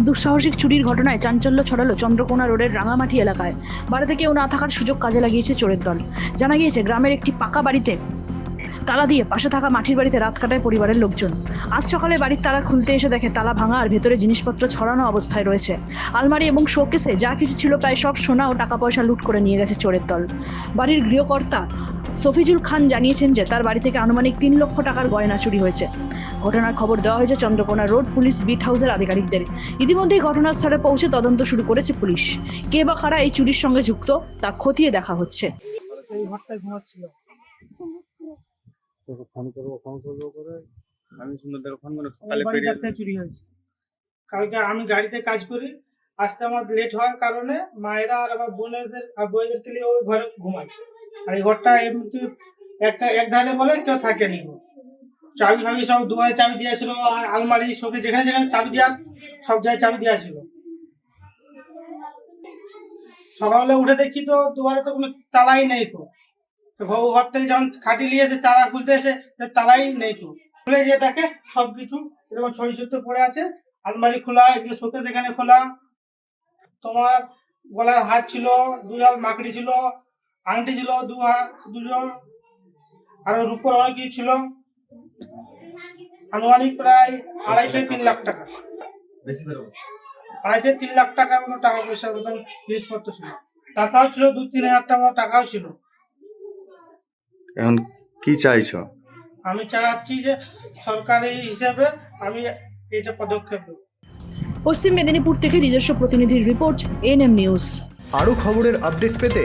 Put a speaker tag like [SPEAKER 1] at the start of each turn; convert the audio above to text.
[SPEAKER 1] দুঃসাহসিক চুরির ঘটনায় চাঞ্চল্য ছড়ালো চন্দ্রকোনা রোডের রাঙামাটি এলাকায়। বাড়িতে কেউ না থাকার সুযোগ কাজে লাগিয়েছে চোরের দল। জানা গিয়েছে, গ্রামের একটি পাকা বাড়িতে তালা দিয়ে পাশে থাকা মাটির বাড়িতে রাত কাটায় পরিবারের লোকজন। আজ সকালে বাড়ির তালা খুলতে এসে দেখে তালা ভাঙা আর ভেতরে জিনিসপত্র ছড়ানো অবস্থায় রয়েছে। আলমারি এবং শোকেসে যা কিছু ছিল প্রায় সব সোনা ও টাকা পয়সা লুট করে নিয়ে গেছে চোরের দল। বাড়ির গৃহকর্তা সফিজুল খান জানিয়েছেন যে তার বাড়ি থেকে আনুমানিক তিন লক্ষ টাকার গয়না চুরি হয়েছে। ঘটনার খবর দেওয়া হয়েছে চন্দ্রকোনা রোড পুলিশ বিট হাউসের আধিকারিকদের। ইতিমধ্যেই ঘটনাস্থলে পৌঁছে তদন্ত শুরু করেছে পুলিশ। কে বা কারা এই চুরির সঙ্গে যুক্ত, তা খতিয়ে দেখা হচ্ছে।
[SPEAKER 2] কালকে আমি গাড়িতে কাজ করি, আসতে আমার লেট হওয়ার কারণে মায়েরা আর আমার আর ঘরে ঘুমাই। আর এই ঘরটা এমনি এক এক ধারে বলে কেউ থাকেনি। চাবি ফাবি সব দুয়ারে চাবি দিয়েছিল, আর আলমারি সবে যেখানে যেখানে চাবি দেওয়া, সব জায়গায় চাবি দেওয়া ছিল। সকালবেলা উঠে দেখি তো দুয়ারে তো কোনো তালাই নেই তো। ঘর ঘর থেকে যখন খাটি নিয়ে এসে চারা খুলতে এসে তালাই নেই তো। খুলে গিয়ে দেখে সব কিছু এরকম ছড়ি ছড়ি পড়ে আছে, আলমারি খোলা, এদিকে শোকেস এখানে খোলা। তোমার গলার হাত ছিল হাত মাকড়ি ছিল আংটি ছিল দু হাত দুজন। আর রূপর অনেক কিছু ছিল। আনুমানিক প্রায় আড়াই থেকে তিন লাখ টাকা। আড়াই থেকে তিন লাখ টাকার মতো টাকা পয়সার মতন জিনিসপত্র ছিল। টাকাও ছিল দু তিন হাজার টাকা টাকাও ছিল।
[SPEAKER 3] এখন কি চাইছো?
[SPEAKER 2] আমি চাচ্ছি যে সরকারি হিসেবে আমি এটা পদক্ষেপ নেব।
[SPEAKER 1] পশ্চিম মেদিনীপুর থেকে নিজস্ব প্রতিনিধির রিপোর্ট এনএম নিউজ।
[SPEAKER 4] আরও খবরের আপডেট পেতে